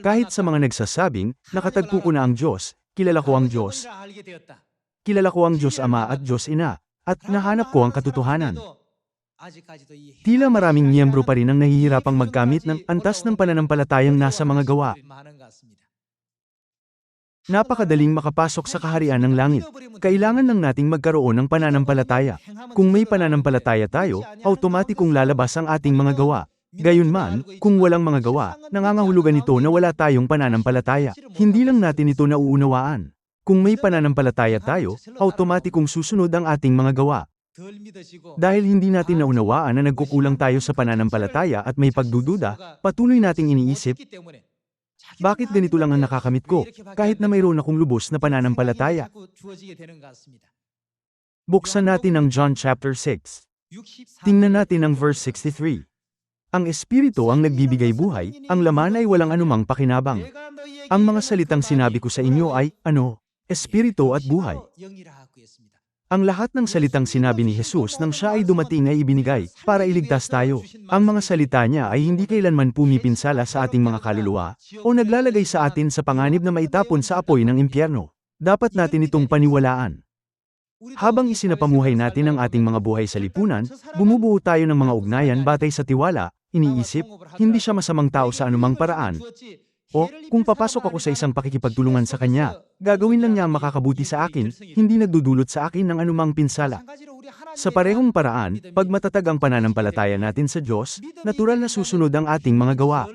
Kahit sa mga nagsasabing, nakatagpo ko na ang Diyos, kilala ko ang Diyos, kilala ko ang Diyos Ama at Diyos Ina, at nahanap ko ang katotohanan. Tila maraming miyembro pa rin ang nahihirapang magkamit ng antas ng pananampalatayang nasa mga gawa. Napakadaling makapasok sa kaharian ng langit. Kailangan lang nating magkaroon ng pananampalataya. Kung may pananampalataya tayo, automatikong lalabas ang ating mga gawa. Gayunman, kung walang mga gawa, nangangahulugan ito na wala tayong pananampalataya. Hindi lang natin ito nauunawaan. Kung may pananampalataya tayo, automatikong susunod ang ating mga gawa. Dahil hindi natin naunawaan na nagkukulang tayo sa pananampalataya at may pagdududa, patuloy nating iniisip, bakit ganito lang ang nakakamit ko, kahit na mayroon akong lubos na pananampalataya? Buksan natin ang John chapter 6. Tingnan natin ang verse 63. Ang Espiritu ang nagbibigay buhay, ang laman ay walang anumang pakinabang. Ang mga salitang sinabi ko sa inyo ay, ano, Espiritu at buhay. Ang lahat ng salitang sinabi ni Jesus nang siya ay dumating ay ibinigay, para iligtas tayo. Ang mga salita niya ay hindi kailanman pumipinsala sa ating mga kaluluwa, o naglalagay sa atin sa panganib na maitapon sa apoy ng impyerno. Dapat natin itong paniwalaan. Habang isinapamuhay natin ang ating mga buhay sa lipunan, bumubuo tayo ng mga ugnayan batay sa tiwala, iniisip, hindi siya masamang tao sa anumang paraan, o, kung papasok ako sa isang pakikipagtulungan sa kanya, gagawin lang niya ang makakabuti sa akin, hindi nagdudulot sa akin ng anumang pinsala. Sa parehong paraan, pag matatag ang pananampalataya natin sa Diyos, natural na susunod ang ating mga gawa.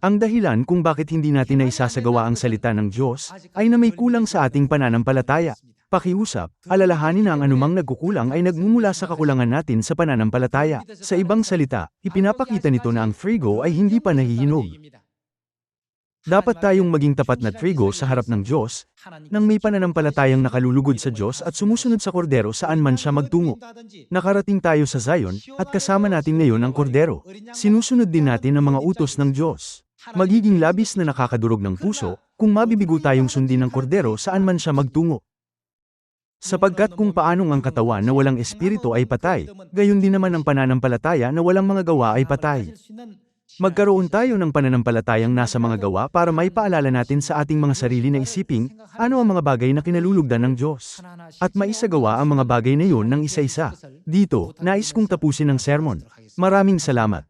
Ang dahilan kung bakit hindi natin naisasagawa ang salita ng Diyos, ay na may kulang sa ating pananampalataya. Pakiusap, alalahanin na ang anumang nagkukulang ay nagmumula sa kakulangan natin sa pananampalataya. Sa ibang salita, ipinapakita nito na ang frigo ay hindi pa nahihinog. Dapat tayong maging tapat na trigo sa harap ng Diyos, nang may pananampalatayang nakalulugod sa Diyos at sumusunod sa kordero saan man siya magtungo. Nakarating tayo sa Zion, at kasama natin ngayon ang kordero. Sinusunod din natin ang mga utos ng Diyos. Magiging labis na nakakadurog ng puso, kung mabibigo tayong sundin ng kordero saan man siya magtungo. Sapagkat kung paanong ang katawan na walang espiritu ay patay, gayon din naman ang pananampalataya na walang mga gawa ay patay. Magkaroon tayo ng pananampalatayang nasa mga gawa para may paalala natin sa ating mga sarili na isiping, ano ang mga bagay na kinalulugdan ng Diyos. At maisagawa ang mga bagay na yun ng isa-isa. Dito, nais kong tapusin ang sermon. Maraming salamat.